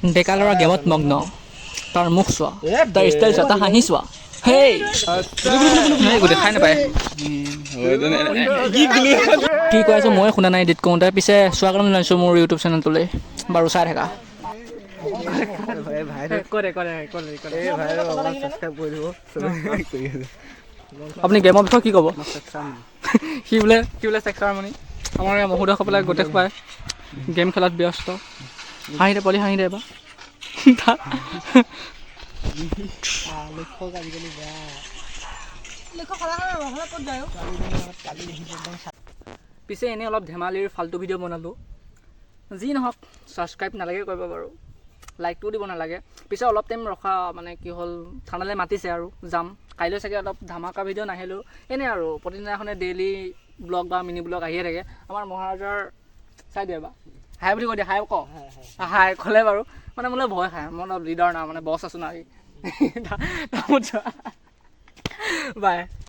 ডেকা ল'ৰা গেমত মগ্ন। তাৰ মুখ চোৱা। তাৰ ষ্টাইল চোৱা তাৰ হাঁহি চোৱা। নাপায় কি কৈ আছোঁ ময়ে শুনা নাই এডিট কৰোঁতে পিছে চোৱাৰ কাৰণে জানিছোঁ মোৰ ইউটিউব চেনেলটোলৈ বাৰু চাই থাকা। আপুনি গেমৰ বিষয়ে কি ক'ব? সি বোলে সি বোলে চেক্সাৰ মণি আমাৰ মহোদয়সকলে গোটেই সোপাই গেম খেলাত ব্যস্ত। হাঁহি দে পোৱালি হাঁহি দে এবাৰ। পিছে এনেই অলপ ধেমালিৰ ফাল্টু ভিডিঅ' বনালোঁ। যি নহওক ছাবস্ক্ৰাইব নালাগে কৰিব বাৰু। লাইকটোও দিব নালাগে। পিছে অলপ টাইম ৰখা মানে কি হ'ল থানালৈ মাতিছে আৰু যাম। কাইলৈ চাগে অলপ ধামাকা ভিডিঅ' নাহিলেও এনেই আৰু প্ৰতিদিনাখনে ডেইলি ব্লগ বা মিনি ব্লগ আহিয়ে থাকে। আমাৰ মহাৰাজাৰ চাই দিয়ে বা হাই বুলি কৈ দিয়ে হাই ক। হাই ক'লে বাৰু। মানে মোলৈ ভয় খায় মই অলপ লিডাৰ না মানে বছ আছোঁ না বাই।